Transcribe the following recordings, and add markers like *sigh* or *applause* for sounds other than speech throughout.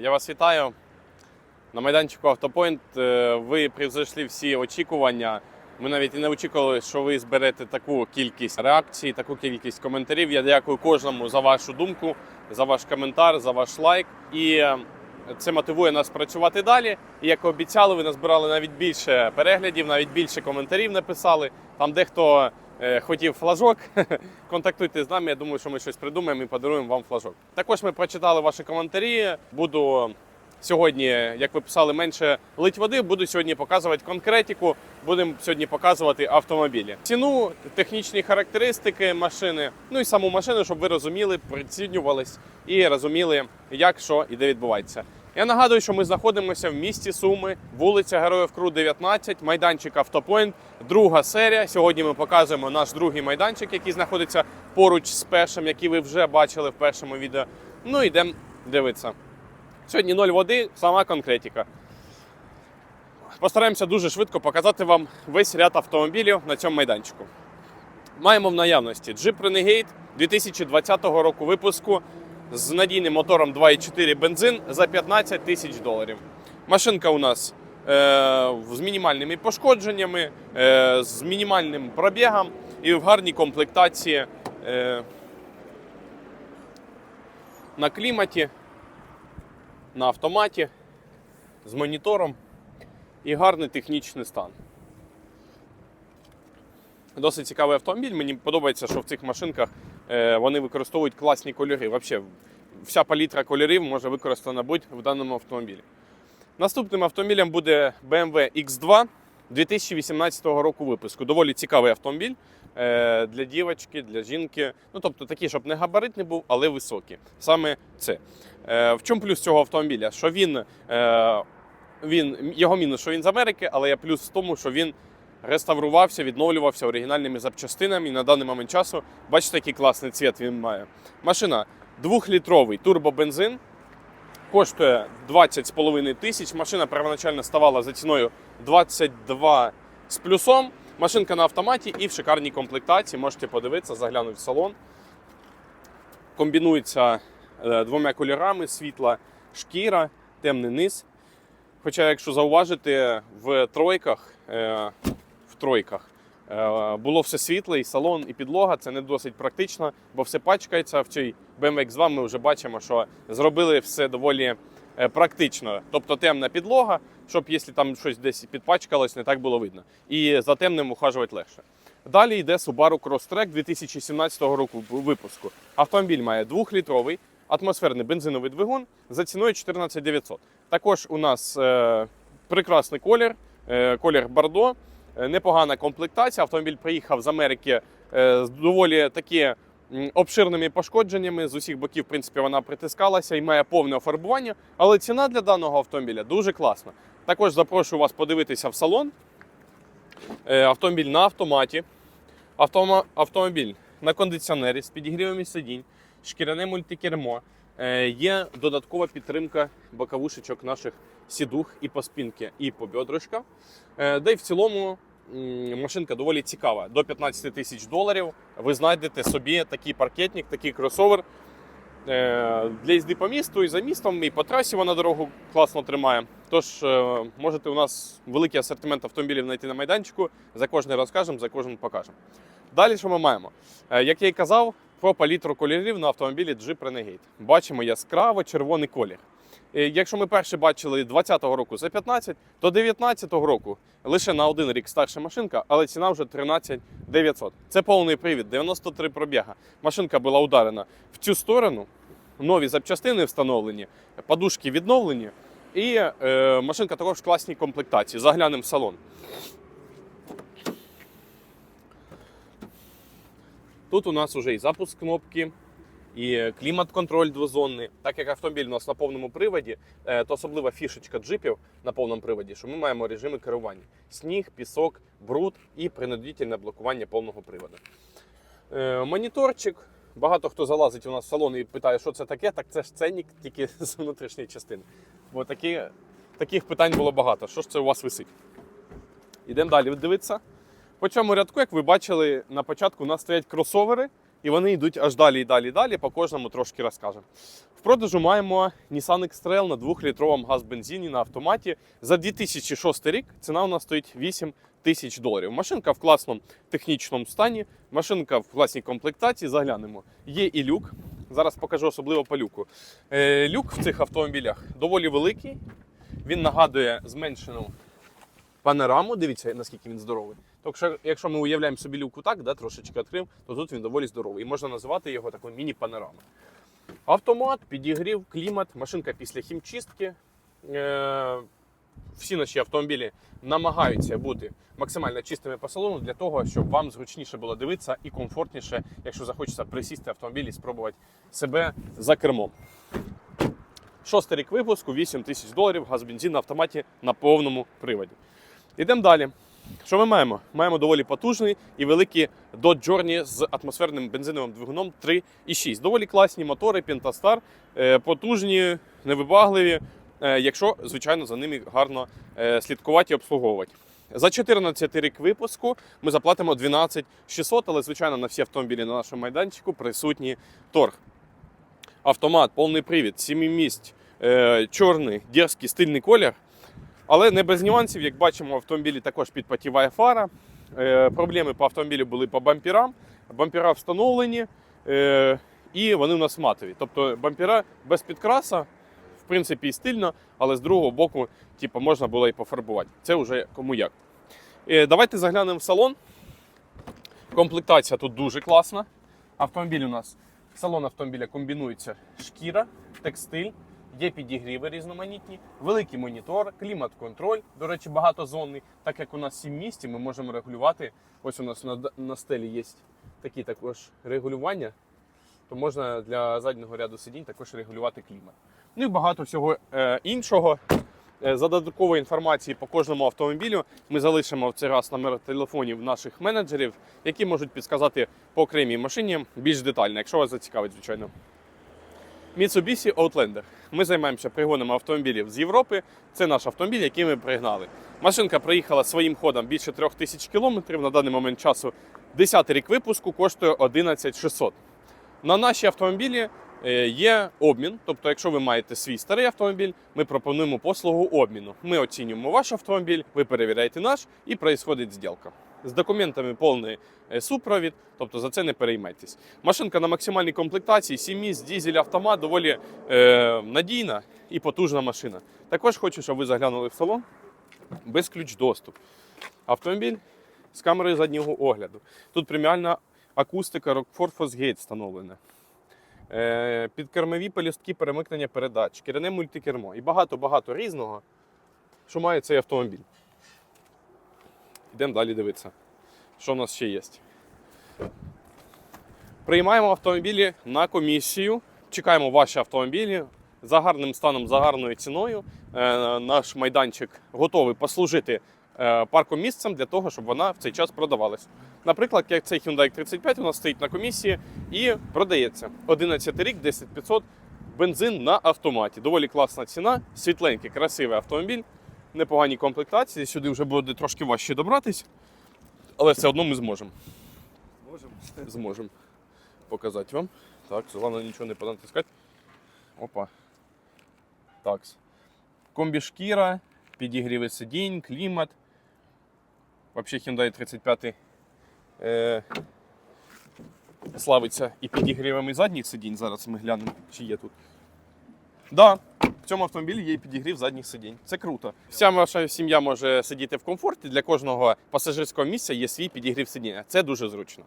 Я вас вітаю. На майданчику Автопоінт е, ви превзойшли всі очікування. Ми навіть і не очікували, що ви зберете таку кількість реакцій, таку кількість коментарів. Я дякую кожному за вашу думку, за ваш коментар, за ваш лайк. І е, це мотивує нас працювати далі. І як обіцяли, ви назбирали навіть більше переглядів, навіть більше коментарів написали. Там дехто хотів флажок. *laughs* Контактуйте з нами. Я думаю, що ми щось придумаємо і подаруємо вам флажок. Також ми прочитали ваші коментарі. Буду сьогодні, як ви писали, менше лить води. Буду сьогодні показувати конкретику. Будемо сьогодні показувати автомобілі. Ціну, технічні характеристики машини, ну і саму машину, щоб ви розуміли, прицінювались і розуміли, як що і де відбувається. Я нагадую, що ми знаходимося в місті Суми, вулиця Героїв Кру, 19, майданчик Автопоінт, друга серія. Сьогодні ми показуємо наш другий майданчик, який знаходиться поруч з першим, який ви вже бачили в першому відео. Ну йдемо дивитися. Сьогодні 0 води, сама конкретика. Постараємося дуже швидко показати вам весь ряд автомобілів на цьому майданчику. Маємо в наявності Jeep Renegade 2020 року випуску з надійним мотором 2,4 бензин за 15 тисяч доларів. Машинка у нас е, з мінімальними пошкодженнями, е, з мінімальним пробігом і в гарній комплектації е, на кліматі, на автоматі, з монітором і гарний технічний стан. Досить цікавий автомобіль. Мені подобається, що в цих машинках вони використовують класні кольори. Взагалі, вся палітра кольорів може використана бути в даному автомобілі. Наступним автомобілем буде BMW X2 2018 року випуску. Доволі цікавий автомобіль е, для дівчинки, для жінки. Ну, тобто такий, щоб не габаритний був, але високий. Саме це. Е, В чому плюс цього автомобіля? Що він, е, він, його мінус, що він з Америки, але є плюс в тому, що він реставрувався, відновлювався оригінальними запчастинами. І на даний момент часу, бачите, який класний цвіт він має. Машина двохлітровий турбобензин. Коштує 20,5 тисяч. Машина первоначально ставала за ціною 22 з плюсом. Машинка на автоматі і в шикарній комплектації. Можете подивитися, заглянути в салон. Комбінується е, двома кольорами: світла шкіра, темний низ. Хоча, якщо зауважити, в тройках, е, тройках е, було все світле, і салон, і підлога. Це не досить практично, бо все пачкається. В цій BMW X2 ми вже бачимо, що зробили все доволі е, практично. Тобто темна підлога, щоб якщо там щось десь підпачкалось, не так було видно. І за темним ухажувати легше. Далі йде Subaru Crosstrek 2017 року випуску. Автомобіль має 2-літровий атмосферний бензиновий двигун за ціною 14 900. Також у нас е, прекрасний колір, е, колір Бордо, непогана комплектація. Автомобіль приїхав з Америки е, з доволі такі обширними пошкодженнями. З усіх боків, в принципі, вона притискалася і має повне офарбування. Але ціна для даного автомобіля дуже класна. Також запрошую вас подивитися в салон. Е, Автомобіль на автоматі. Автома- Автомобіль на кондиціонері з підігрівами сидінь, шкіряне мультикермо. Е, Є додаткова підтримка боковушечок наших сідух і по спинці, і по бедрышкам. Е, Да й в цілому машинка доволі цікава. До 15 тисяч доларів ви знайдете собі такий паркетник, такий кросовер. Е, Для їзди по місту і за містом, і по трасі вона дорогу класно тримає. Тож е, можете у нас великий асортимент автомобілів знайти на майданчику. За кожний розкажемо, за кожен покажемо. Далі що ми маємо? Е, Як я і казав, про палітру кольорів на автомобілі Jeep Renegade. Бачимо яскраво червоний колір. Е, Якщо ми перше бачили 20-го року за 15, то 19-го року лише на один рік старша машинка, але ціна вже 13 900. Це повний привід, 93 пробіга. Машинка була ударена в цю сторону, нові запчастини встановлені, подушки відновлені. І е, машинка також в класній комплектації. Заглянемо в салон. Тут у нас вже і запуск кнопки, і клімат-контроль двозонний. Так як автомобіль у нас на повному приводі, е, то особлива фішечка джипів на повному приводі, що ми маємо режими керування: сніг, пісок, бруд і принудительне блокування повного приводу. Е, Моніторчик. Багато хто залазить у нас в салон і питає, що це таке, так це ж ценник тільки *laughs* з внутрішньої частини. Бо такі, таких питань було багато. Що ж це у вас висить? Ідемо далі дивитися. По цьому рядку, як ви бачили, на початку у нас стоять кросовери і вони йдуть аж далі і далі і далі. По кожному трошки розкажемо. В продажу маємо Nissan X-Trail на 2-літровому газ-бензині на автоматі. За 2006 рік ціна у нас стоїть 8 тисяч доларів. Машинка в класному технічному стані, машинка в класній комплектації. Заглянемо. Є і люк. Зараз покажу особливо по люку. Е, люк в цих автомобілях доволі великий. Він нагадує зменшену панораму. Дивіться, наскільки він здоровий. Тобто, якщо ми уявляємо собі люк так, да, трошечки відкрив, то тут він доволі здоровий. І можна називати його такою міні-панорамою. Автомат, підігрів, клімат, машинка після хімчистки. Е, всі наші автомобілі намагаються бути максимально чистими по салону для того, щоб вам зручніше було дивитися і комфортніше, якщо захочеться присісти автомобіль і спробувати себе за кермом. Шостий рік випуску, 8 тисяч доларів, газ бензин на автоматі на повному приводі. Йдемо далі. Що ми маємо? Маємо доволі потужний і великий Dodge Journey з атмосферним бензиновим двигуном 3,6. Доволі класні мотори, Pentastar, е, потужні, невибагливі, е, якщо, звичайно, за ними гарно е, слідкувати і обслуговувати. За 14 рік випуску ми заплатимо 12 600, але, звичайно, на всі автомобілі на нашому майданчику присутній торг. Автомат, повний привід, 7 місць, чорний, дерзкий, стильний колір. Але не без нюансів, як бачимо, в автомобілі також підпотіває фара. Е, проблеми по автомобілю були по бамперам. Бампера встановлені е, і вони у нас матові. Тобто бампера без підкраса, в принципі, і стильно, але з другого боку типу, можна було і пофарбувати. Це вже кому як. Е, давайте заглянемо в салон. Комплектація тут дуже класна. Автомобіль у нас, салон автомобіля комбінується шкіра, текстиль, є підігріви різноманітні, великий монітор, клімат-контроль, до речі, багатозонний. Так як у нас 7 місць, ми можемо регулювати. Ось у нас на, на стелі є такі також регулювання, то можна для заднього ряду сидінь також регулювати клімат. Ну і багато всього е, іншого. Е, За додатковою інформацією по кожному автомобілю ми залишимо в цей раз номер телефонів наших менеджерів, які можуть підказати по окремій машині більш детально, якщо вас зацікавить, звичайно. Mitsubishi Outlander. Ми займаємося пригонами автомобілів з Європи. Це наш автомобіль, який ми пригнали. Машинка проїхала своїм ходом більше 3000 кілометрів. На даний момент часу 10 рік випуску коштує 11600. На наші автомобілі е, є обмін. Тобто, якщо ви маєте свій старий автомобіль, ми пропонуємо послугу обміну. Ми оцінюємо ваш автомобіль, ви перевіряєте наш і відбувається зділка. З документами повний е, супровід, тобто за це не переймайтесь. Машинка на максимальній комплектації, 7 місць, дізель, автомат, доволі е, надійна і потужна машина. Також хочу, щоб ви заглянули в салон без ключ доступ. Автомобіль з камерою заднього огляду. Тут преміальна акустика Rockford Fosgate встановлена. Е, підкермові полістки перемикнення передач, керне мультикермо і багато-багато різного, що має цей автомобіль. Йдемо далі дивитися, що в нас ще є. Приймаємо автомобілі на комісію, чекаємо ваші автомобілі за гарним станом, за гарною ціною. Е, наш майданчик готовий послужити е, паркомісцем для того, щоб вона в цей час продавалась. Наприклад, як цей Hyundai 35 у нас стоїть на комісії і продається. 11 рік, 10500 бензин на автоматі. Доволі класна ціна, світленький, красивий автомобіль, непогані комплектації. Сюди вже буде трошки важче добратись, але все одно ми зможемо. Можемо. Зможемо показати вам. Так, головне нічого не понатискати. Опа. Так. Комбі шкіра, підігріви сидінь, клімат. Взагалі Hyundai 35 е, славиться і підігрівами задніх сидінь. Зараз ми глянемо, чи є тут. Да, цьому автомобілі є підігрів задніх сидінь. Це круто. Вся ваша сім'я може сидіти в комфорті. Для кожного пасажирського місця є свій підігрів сидіння. Це дуже зручно.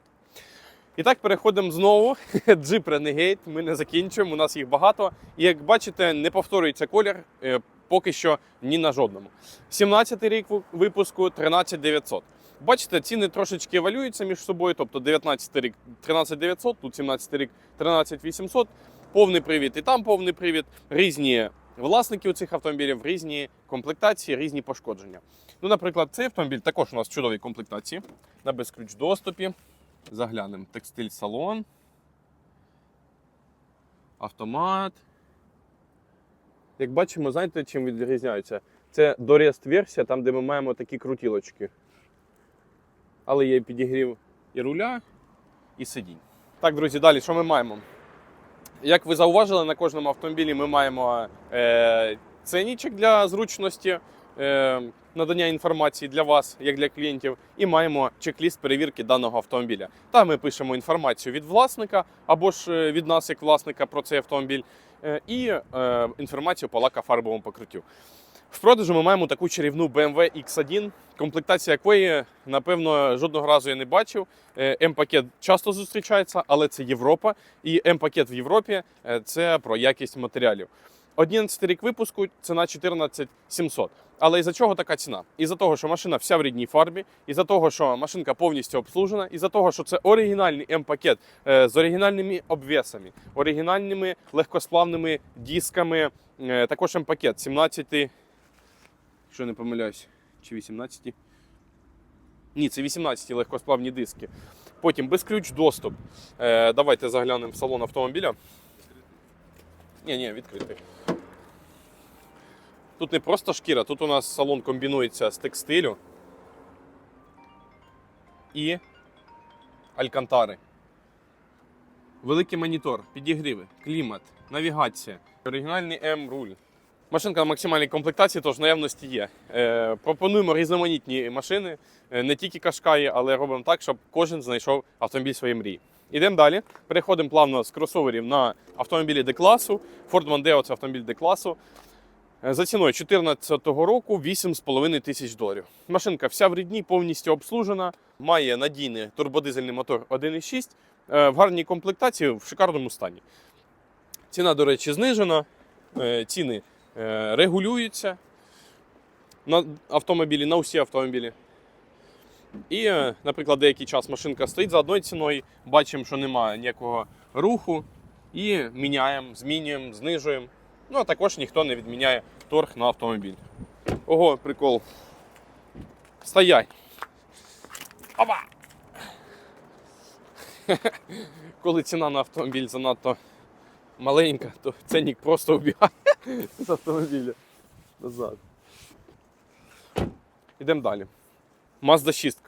І так переходимо знову. *laughs* Jeep Renegade. Ми не закінчуємо. У нас їх багато. І як бачите, не повторюється колір е, поки що ні на жодному. 17 рік ву- випуску 13900. Бачите, ціни трошечки валюються між собою. Тобто 19 рік 13900, тут 17 рік 13800. Повний привід і там повний привід. Різні власники у цих автомобілів, різні комплектації, різні пошкодження. Ну, наприклад, цей автомобіль також у нас в чудовій комплектації на безключ доступі. Заглянемо. Текстиль салон. Автомат. Як бачимо, знаєте, чим відрізняються? Це дорест версія, там, де ми маємо такі крутілочки. Але є підігрів і руля, і сидінь. Так, друзі, далі що ми маємо? Як ви зауважили, на кожному автомобілі ми маємо е, ценічок для зручності е, надання інформації для вас, як для клієнтів, і маємо чек-ліст перевірки даного автомобіля. Там ми пишемо інформацію від власника або ж е, від нас, як власника, про цей автомобіль, е, і е, інформацію по лакофарбовому покриттю. В продажу ми маємо таку чарівну BMW X1, комплектація якої, напевно, жодного разу я не бачив. Е, М-пакет часто зустрічається, але це Європа. І М-пакет в Європі е, це про якість матеріалів. 11 рік випуску ціна 14 700. Але із-за чого така ціна? Із-за того, що машина вся в рідній фарбі, із-за того, що машинка повністю обслужена, із-за того, що це оригінальний М-пакет е, з оригінальними обвесами, оригінальними легкосплавними дисками. Також М-пакет 17, якщо не помиляюсь, чи 18. Ні, це 18 легкосплавні диски. Потім безключ доступ. Е, давайте заглянемо в салон автомобіля. Ні, ні, відкритий. Тут не просто шкіра, тут у нас салон комбінується з текстилю і алькантари. Великий монітор, підігріви, клімат, навігація, оригінальний М-руль. Машинка на максимальній комплектації, тож наявності є. Е, пропонуємо різноманітні машини, е, не тільки кашкаї, але робимо так, щоб кожен знайшов автомобіль своєї мрії. Ідемо далі. Переходимо плавно з кросоверів на автомобілі Д-класу. Ford Mondeo – це автомобіль Д-класу. Е, За ціною 2014 року 8,5 тисяч доларів. Машинка вся в рідні, повністю обслужена, має надійний турбодизельний мотор 1,6 е, в гарній комплектації, в шикарному стані. Ціна, до речі, знижена, ціни е, регулюються на автомобілі, на усі автомобілі. І, е, наприклад, деякий час машинка стоїть за одною ціною, бачимо, що немає ніякого руху, і міняємо, змінюємо, знижуємо. Ну, а також ніхто не відміняє торг на автомобіль. Ого, прикол. Стоять. Опа! *laughs* Коли ціна на автомобіль занадто маленька, то ценник просто убігає з автомобіля назад. Ідемо далі. Mazda 6.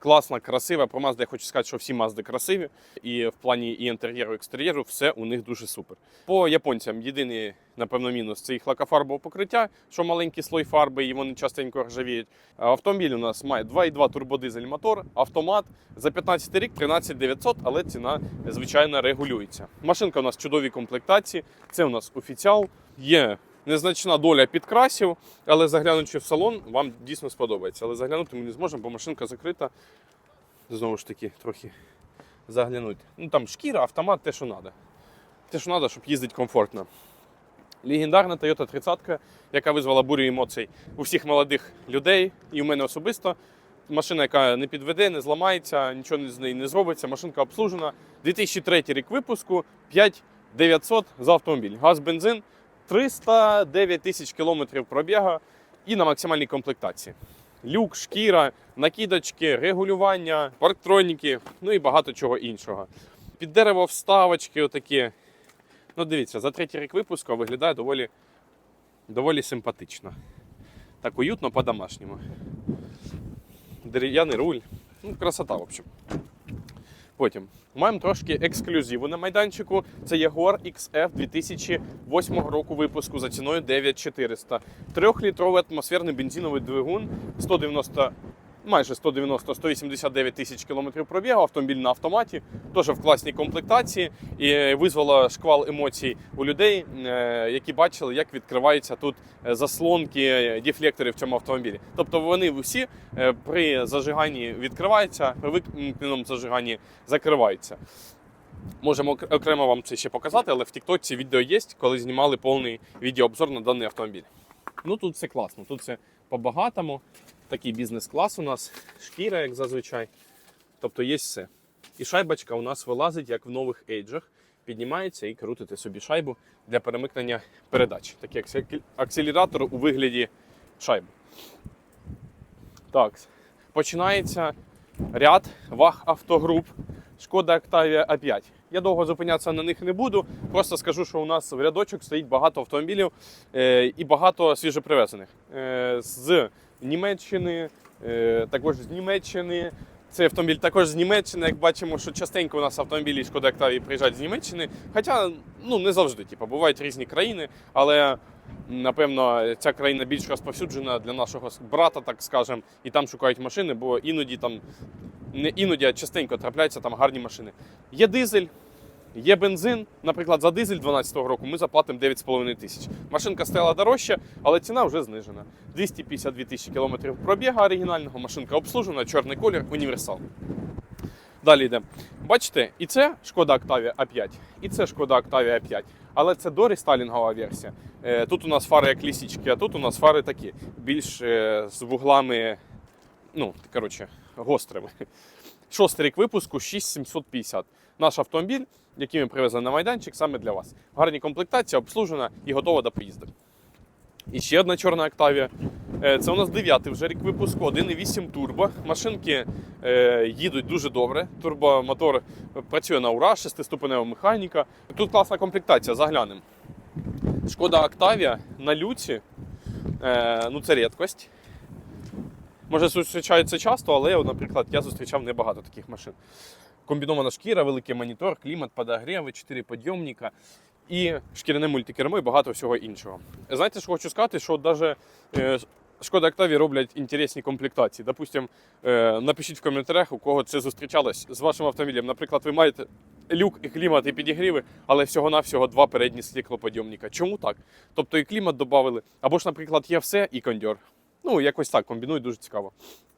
Класна, красива. Про Mazda я хочу сказати, що всі Mazda красиві. І в плані і інтер'єру, і екстер'єру все у них дуже супер. По японцям єдиний, напевно, мінус це їх лакофарбове покриття, що маленький слой фарби, і вони частенько ржавіють. Автомобіль у нас має 2,2 турбодизель мотор, автомат. За 15 рік 13 900, але ціна, звичайно, регулюється. Машинка у нас в чудовій комплектації. Це у нас офіціал. Є незначна доля підкрасів, але заглянучи в салон, вам дійсно сподобається. Але заглянути ми не зможемо, бо машинка закрита. Знову ж таки, трохи заглянути. Ну там шкіра, автомат, те, що треба. Те, що треба, щоб їздити комфортно. Легендарна Toyota 30, яка визвала бурю емоцій у всіх молодих людей і у мене особисто. Машина, яка не підведе, не зламається, нічого з неї не зробиться. Машинка обслужена. 2003 рік випуску, 5900 за автомобіль. Газ, бензин, 309 тисяч кілометрів пробігу і на максимальній комплектації. Люк, шкіра, накидочки, регулювання, парктроніки, ну і багато чого іншого. Під дерево вставочки отакі. Ну, дивіться, за третій рік випуску виглядає доволі, доволі симпатично. Так уютно по-домашньому. Дерев'яний руль. Ну, красота, в общем. Потім маємо трошки ексклюзиву на майданчику. Це Jaguar XF 2008 року випуску за ціною 9400. Трьохлітровий атмосферний бензиновий двигун 190, майже 190-189 тисяч кілометрів пробігу. Автомобіль на автоматі, теж в класній комплектації. І визвало шквал емоцій у людей, е, які бачили, як відкриваються тут е, заслонки е, дефлекторів в цьому автомобілі. Тобто вони всі при зажиганні відкриваються, при вимкненому зажиганні закриваються. Можемо окремо вам це ще показати, але в TikTok відео є, коли знімали повний відеообзор на даний автомобіль. Ну тут все класно, тут все по-багатому. Такий бізнес-клас у нас, шкіра, як зазвичай. Тобто є все. І шайбочка у нас вилазить, як в нових ейджах. Піднімається і крутите собі шайбу для перемикнення передач. Такий акселератор у вигляді шайби. Так, починається ряд ваг автогруп Шкода Octavia A5. Я довго зупинятися на них не буду. Просто скажу, що у нас в рядочок стоїть багато автомобілів е, і багато свіжопривезених. Е, з Німеччини, е, також з Німеччини, Цей автомобіль також з Німеччини. Як бачимо, що частенько у нас автомобілі Шкода Octavia приїжджають з Німеччини. Хоча ну, не завжди, типу, бувають різні країни, але напевно ця країна більш розповсюджена для нашого брата, так скажемо, і там шукають машини, бо іноді там не іноді, а частенько трапляються там гарні машини. Є дизель, є бензин. Наприклад, за дизель 2012 року ми заплатимо 9,5 тисяч. Машинка стояла дорожче, але ціна вже знижена. 252 тисячі кілометрів пробіга оригінального, машинка обслужена, чорний колір, універсал. Далі йде. Бачите, і це шкода Octavia A5, і це шкода Octavia A5. Але це дорестайлінгова версія. Е, Тут у нас фари як лісічки, а тут у нас фари такі, більш е, з вуглами, ну, коротше, гострими. *laughs* Шостий рік випуску 6750. Наш автомобіль, який ми привезли на майданчик, саме для вас. Гарні комплектації обслужена і готова до поїзду. І ще одна чорна Октавія. Е, Це у нас 9 вже рік випуску, 1,8 турбо. Машинки е, їдуть дуже добре. Турбомотор працює на ура, шестиступенева механіка. Тут класна комплектація, заглянемо. Шкода Октавія на люці. Е, ну це рідкость. Може, зустрічається часто, але, наприклад, я зустрічав небагато таких машин. Комбінована шкіра, великий монітор, клімат, подогріви, 4 підйомника і шкіряне мультикермо і багато всього іншого. Знаєте, що хочу сказати, що навіть е, Шкода Octavia роблять інтересні комплектації. Допустим, е, напишіть в коментарях, у кого це зустрічалось з вашим автомобілем. Наприклад, ви маєте люк, і клімат, і підігріви, але всього-навсього два передні стеклоподйомника. Чому так? Тобто і клімат додали, або ж, наприклад, є все і кондьор. Ну, якось так, комбінують дуже цікаво.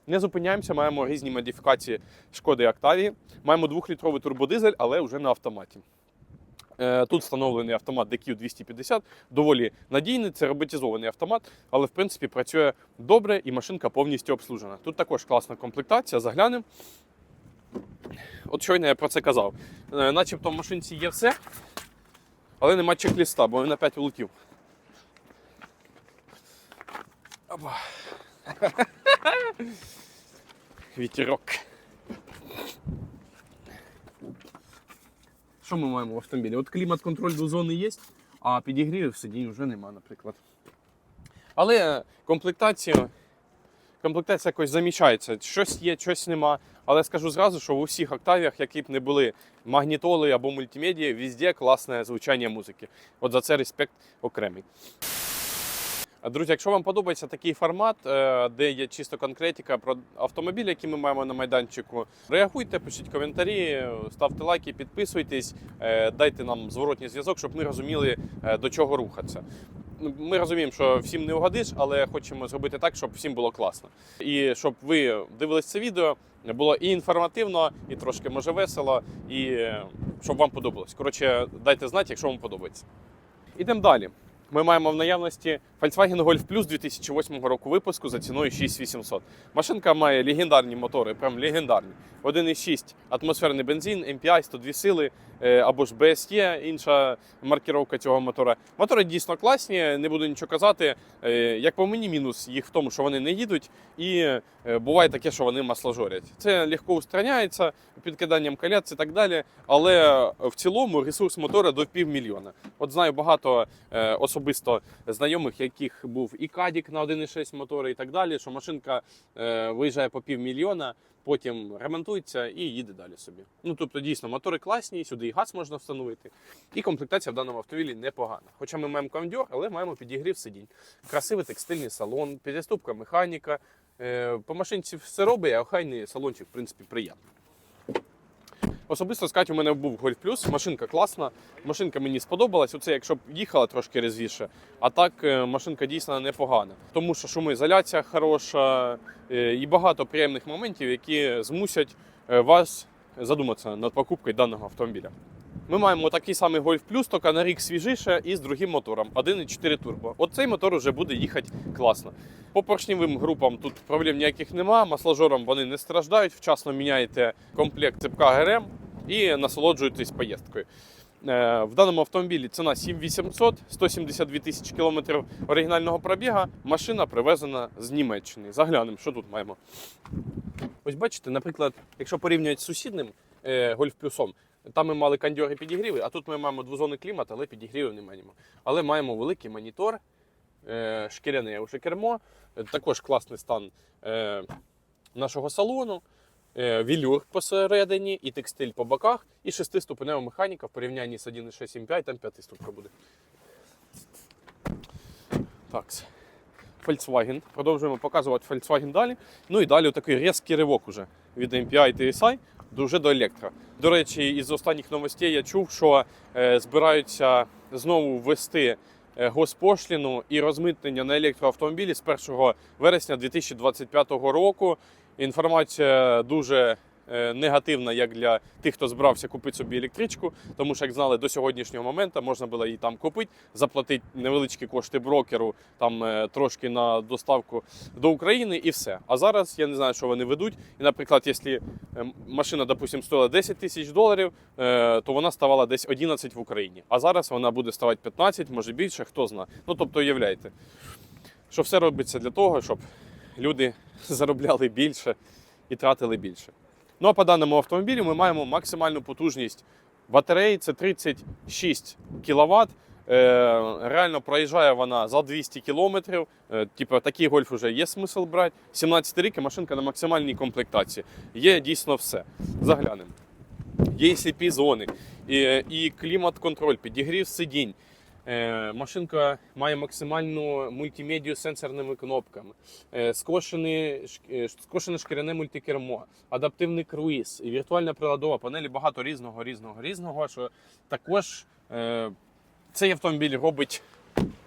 Не зупиняємося, маємо різні модифікації шкоди Octavia. Маємо двохлітровий турбодизель, але вже на автоматі. Е, Тут встановлений автомат DQ250, доволі надійний, це роботизований автомат, але в принципі працює добре і машинка повністю обслужена. Тут також класна комплектація, заглянемо. От щойно я про це казав. Е, Начебто в машинці є все, але нема чек-ліста, бо він опять улетів. *laughs* Вітерок. Що ми маємо в автомобілі? От клімат-контроль до зони є, а підігрівів сидінь вже нема, наприклад. Але комплектація, комплектація якось замічається. Щось є, щось нема. Але скажу зразу, що в усіх октавіях, які б не були магнітоли або мультимедії, везде класне звучання музики. От за це респект окремий. Друзі, якщо вам подобається такий формат, е, де є чисто конкретика про автомобіль, який ми маємо на майданчику, реагуйте, пишіть коментарі, ставте лайки, підписуйтесь, е, дайте нам зворотній зв'язок, щоб ми розуміли, е, до чого рухатися. Ми розуміємо, що всім не угодиш, але хочемо зробити так, щоб всім було класно. І щоб ви дивились це відео, було і інформативно, і трошки може весело, і щоб вам подобалось. Коротше, дайте знати, якщо вам подобається. Ідемо далі. Ми маємо в наявності Volkswagen Golf Plus 2008 року випуску за ціною 6800. Машинка має легендарні мотори, прям легендарні. 1,6 атмосферний бензин, MPI, 102 сили е, або ж BSE, інша маркіровка цього мотора. Мотори дійсно класні, не буду нічого казати. Е, Як по мені, мінус їх в тому, що вони не їдуть, і е, буває таке, що вони масложорять. Це легко устраняється підкиданням колець і так далі. Але в цілому ресурс мотора до півмільйона. От знаю багато особисто знайомих, яких був і Кадік на 1,6 мотори і так далі, що машинка е, виїжджає по півмільйона, потім ремонтується і їде далі собі. Ну тобто, дійсно, мотори класні, сюди і газ можна встановити. І комплектація в даному автомобілі непогана. Хоча ми маємо кондьор, але маємо підігрів сидінь. Красивий текстильний салон, підступка механіка. Е, По машинці все робить, а охайний салончик, в принципі, приємний. Особисто сказати, у мене був Golf Plus, машинка класна, машинка мені сподобалась. Оце якщо б їхала трошки резвіше. А так е, машинка дійсно непогана. Тому що шумоізоляція хороша е, і багато приємних моментів, які змусять е, вас задуматися над покупкою даного автомобіля. Ми маємо такий самий Golf Plus, тільки на рік свіжіше і з другим мотором 1,4 турбо. От цей мотор вже буде їхати класно. По поршневим групам тут проблем ніяких нема, масложором вони не страждають, вчасно міняєте комплект цепка ГРМ і насолоджуєтесь поїздкою. Е, В даному автомобілі ціна 7800, 172 тисячі кілометрів оригінального пробіга. Машина привезена з Німеччини. Заглянемо, що тут маємо. Ось бачите, наприклад, якщо порівнювати з сусідним е, Golf Плюсом, там ми мали кондьори підігріви, а тут ми маємо двозонний клімат, але підігрівів не маємо. Але маємо великий монітор, е, шкіряне уже кермо, е, також класний стан е, нашого салону. вілюр посередині і текстиль по боках, і шестиступенева механіка в порівнянні з 1.675, там п'ятиступка буде. Так. Volkswagen. Продовжуємо показувати Volkswagen далі. Ну і далі такий різкий ривок уже від MPI і TSI дуже до електро. До речі, із останніх новостей я чув, що е, збираються знову ввести е, госпошліну і розмитнення на електроавтомобілі з 1 вересня 2025 року. Інформація дуже негативна як для тих, хто збирався купити собі електричку, тому що, як знали, до сьогоднішнього моменту можна було її там купити, заплатити невеличкі кошти брокеру, там е, трошки на доставку до України і все. А зараз я не знаю, що вони ведуть. І, наприклад, якщо е, машина, допустим, стоїла 10 тисяч доларів, е, то вона ставала десь 11 в Україні. А зараз вона буде ставати 15, може більше, хто знає. Ну тобто, уявляєте, що все робиться для того, щоб люди *laughs* заробляли більше і тратили більше. Ну а по даному автомобілю ми маємо максимальну потужність батареї це 36 кВт. Е, реально проїжджає вона за 200 кілометрів. Е, типу, такий гольф вже є смисл брати. 17 рік і машинка на максимальній комплектації. Є дійсно все. Заглянемо. Є cp зони і, і клімат-контроль, підігрів сидінь. Е, машинка має максимальну мультимедію сенсорними кнопками, е, скошене, е, скошене шкіряне мультикермо, адаптивний круїз, віртуальна приладова панелі, багато різного, різного, різного. Що також цей автомобіль робить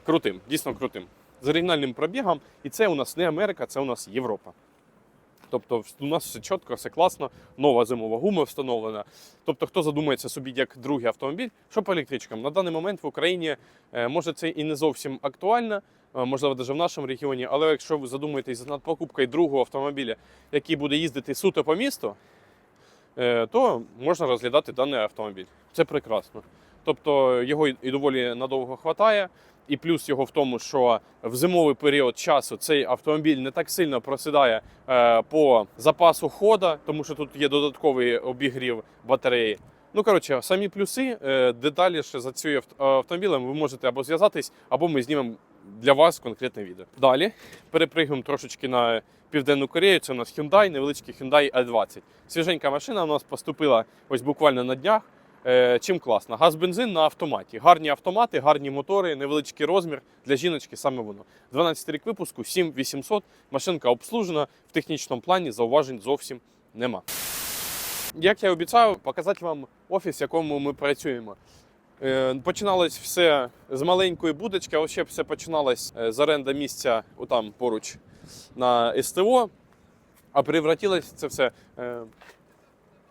крутим, дійсно крутим. З оригінальним пробігом. І це у нас не Америка, це у нас Європа. Тобто у нас все чітко, все класно, нова зимова гума встановлена. Тобто, хто задумається собі як другий автомобіль, що по електричкам? На даний момент в Україні е, може це і не зовсім актуально, е, можливо, навіть в нашому регіоні, але якщо ви задумаєтесь над покупкою другого автомобіля, який буде їздити суто по місту, е, то можна розглядати даний автомобіль. Це прекрасно. Тобто його і доволі надовго хватає. І плюс його в тому, що в зимовий період часу цей автомобіль не так сильно просідає е, по запасу хода, тому що тут є додатковий обігрів батареї. Ну коротше, самі плюси е, детальніше за цим автомобілем ви можете або зв'язатись, або ми знімемо для вас конкретне відео. Далі перепригуємо трошечки на південну Корею. Це у нас Hyundai, невеличкий Hyundai i20. Свіженька машина у нас поступила ось буквально на днях. Е, Чим класно? Газ-бензин на автоматі. Гарні автомати, гарні мотори, невеличкий розмір для жіночки, саме воно. 12 рік випуску, 7800. Машинка обслужена в технічному плані, зауважень зовсім нема. Як я обіцяв, показати вам офіс, в якому ми працюємо. Е, Починалось все з маленької будочки, а ще все починалось е, з оренди місця отам поруч на СТО. А превратилось це все.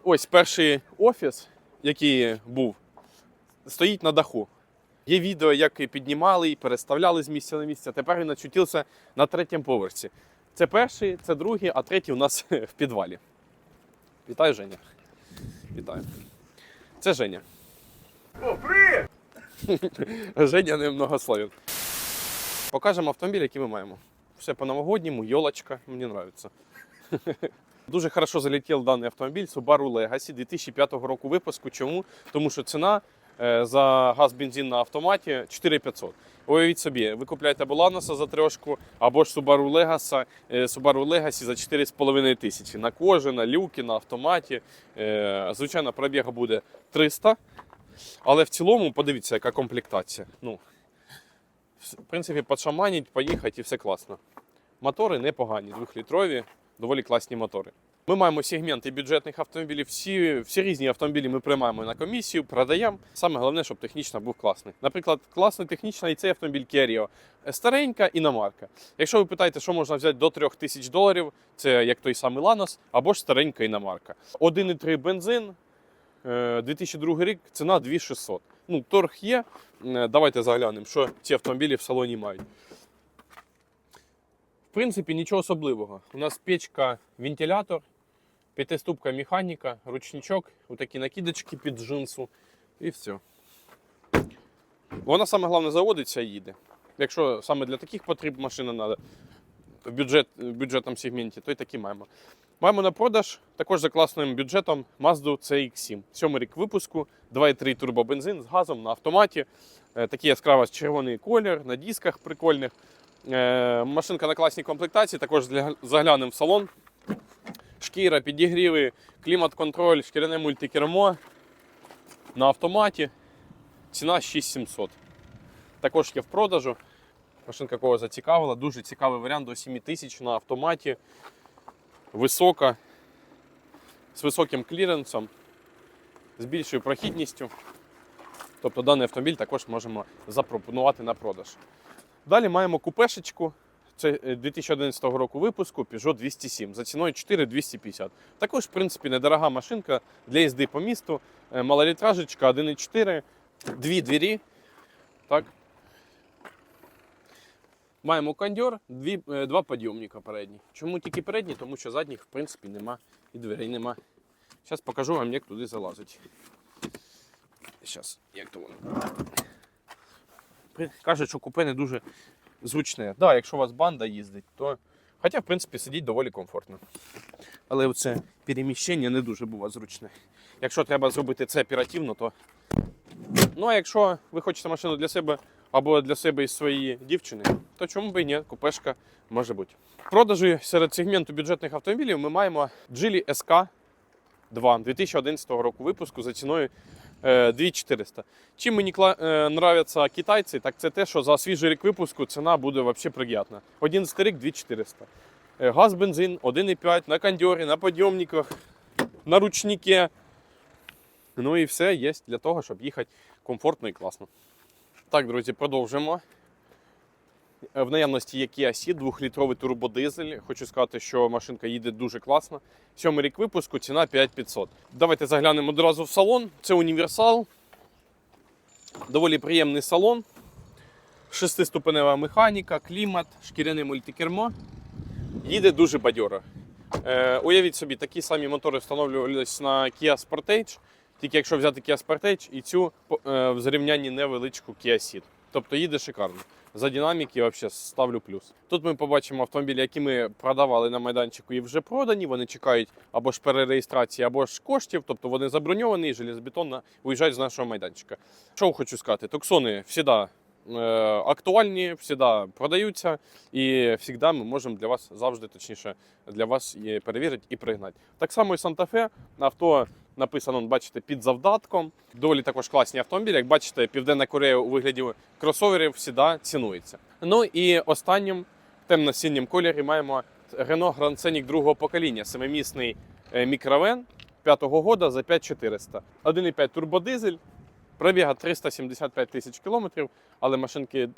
Ось перший офіс, який був, стоїть на даху. Є відео, як і піднімали і переставляли з місця на місце. Тепер він очутився на третьому поверсі. Це перший, це другий, а третій у нас *laughs* в підвалі. Вітаю, Женя. Вітаю. Це Женя. О, привіт! *laughs* Женя немногословен. Покажемо автомобіль, який ми маємо. Все по-новогодньому, йолочка, мені подобається. *laughs* Дуже хорошо залетів даний автомобіль Subaru Legacy 2005 року випуску. Чому? Тому що ціна е, за газ бензин на автоматі 4500. Уявіть собі, ви купляєте або Ланоса за трошку, або ж Subaru Legacy, е, Subaru Legacy за 4,5 тисячі. На кожі, на люки, на автоматі. Е, Звичайно, пробіга буде 300. Але в цілому, подивіться, яка комплектація. Ну, в принципі, подшаманить, поїхати і все класно. Мотори непогані, двохлітрові, доволі класні мотори. Ми маємо сегменти бюджетних автомобілів. Всі, всі різні автомобілі ми приймаємо на комісію, продаємо. Саме головне, щоб технічно був класний. Наприклад, класний технічно і цей автомобіль Керіо. Старенька іномарка. Якщо ви питаєте, що можна взяти до 3000 тисяч доларів, це як той самий Ланос, або ж старенька іномарка. 1,3 бензин, Е, 2002 рік ціна 2600. Ну, торг є. Е, Давайте заглянемо, що ці автомобілі в салоні мають. В принципі, нічого особливого. У нас печка, вентилятор, п'ятиступка механіка, ручничок, отакі накидочки під джинсу і все. Вона саме головне заводиться і їде. Якщо саме для таких потреб машина треба в, бюджет, в бюджетному сегменті, то й такі маємо. Маємо на продаж також за класним бюджетом Mazda CX-7. Сьомий рік випуску, 2,3 турбобензин з газом на автоматі. Е, Такий яскраво червоний колір, на дисках прикольних. Е, Машинка на класній комплектації, також заглянемо в салон. Шкіра, підігріви, клімат-контроль, шкіряне мультикермо на автоматі. Ціна 6700. Також є в продажу. Машинка кого зацікавила. Дуже цікавий варіант до 7000 на автоматі. Висока, з високим кліренсом, з більшою прохідністю. Тобто даний автомобіль також можемо запропонувати на продаж. Далі маємо купешечку. Це е, 2011 року випуску Peugeot 207 за ціною 4250. Також, в принципі, недорога машинка для їзди по місту. Е, Малолітражечка 1.4, дві двері. Так. Маємо кондьор, дві, е, два підйомника передні. Чому тільки передні? Тому що задніх, в принципі, нема і дверей нема. Зараз покажу вам, як туди залазить. Зараз, як то воно. Кажуть, що купе не дуже зручне. Да, якщо у вас банда їздить, то. Хоча, в принципі, сидіть доволі комфортно. Але це переміщення не дуже буває зручне. Якщо треба зробити це оперативно, то. Ну, а якщо ви хочете машину для себе або для себе і своєї дівчини, то чому б і ні, купешка може бути. В продажі серед сегменту бюджетних автомобілів ми маємо Geely SK 2 2011 року випуску за ціною 2400. Чим мені е, нравляться китайці, так це те, що за свіжий рік випуску ціна буде взагалі приємна. 11 рік 2400. Е, Газ, бензин 1,5 на кондьорі, на підйомниках, на ручнике. Ну і все є для того, щоб їхати комфортно і класно. Так, друзі, продовжимо. Е, В наявності є Kia Ceed, 2-літровий турбодизель. Хочу сказати, що машинка їде дуже класно. Сьомий рік випуску, ціна 5500. Давайте заглянемо одразу в салон. Це універсал. Доволі приємний салон. Шестиступенева механіка, клімат, шкіряне мультикермо. Їде дуже бадьоро. Е, уявіть собі, такі самі мотори встановлювалися на Kia Sportage, тільки якщо взяти Kia Sportage і цю е, в зрівнянні невеличку Kia Ceed. Тобто їде шикарно. За динаміки взагалі ставлю плюс. Тут ми побачимо автомобілі, які ми продавали на майданчику і вже продані. Вони чекають або ж перереєстрації, або ж коштів. Тобто вони заброньовані і железобетонно виїжджають з нашого майданчика. Що хочу сказати, токсони завжди е, актуальні, завжди продаються, і завжди ми можемо для вас завжди, точніше, для вас перевірити і пригнати. Так само і Санта-Фе, авто написано, бачите, під завдатком. Доволі також класні автомобілі. Як бачите, Південна Корея у вигляді кросоверів завжди цінується. Ну і останнім в темно-синім кольорі маємо Renault Grand Scenic другого покоління, семимісний е, мікровен 5-го года за 5400. 1,5 турбодизель, пробіга 375 тисяч кілометрів, але машинки,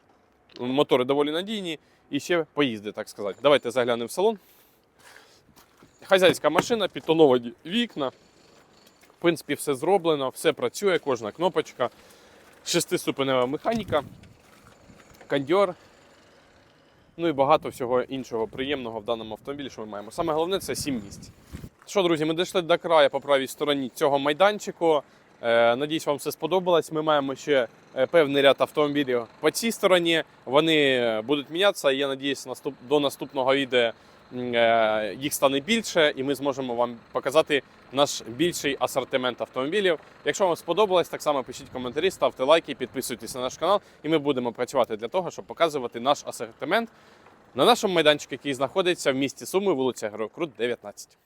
мотори доволі надійні і ще поїзди, так сказати. Давайте заглянемо в салон. Хазяйська машина, підтоновані вікна. Принципі, все зроблено, все працює, кожна кнопочка, шестиступенева механіка, кондьор. Ну і багато всього іншого приємного в даному автомобілі, що ми маємо. Саме головне це 7 місць. Що, друзі, ми дійшли до краю по правій стороні цього майданчику. Е, надіюсь, вам все сподобалось. Ми маємо ще е, певний ряд автомобілів по цій стороні. Вони е, будуть мінятися. Я надіюсь, до наступного відео їх стане більше, і ми зможемо вам показати наш більший асортимент автомобілів. Якщо вам сподобалось, так само пишіть коментарі, ставте лайки, підписуйтесь на наш канал, і ми будемо працювати для того, щоб показувати наш асортимент на нашому майданчику, який знаходиться в місті Суми, вулиця Герокрут, 19.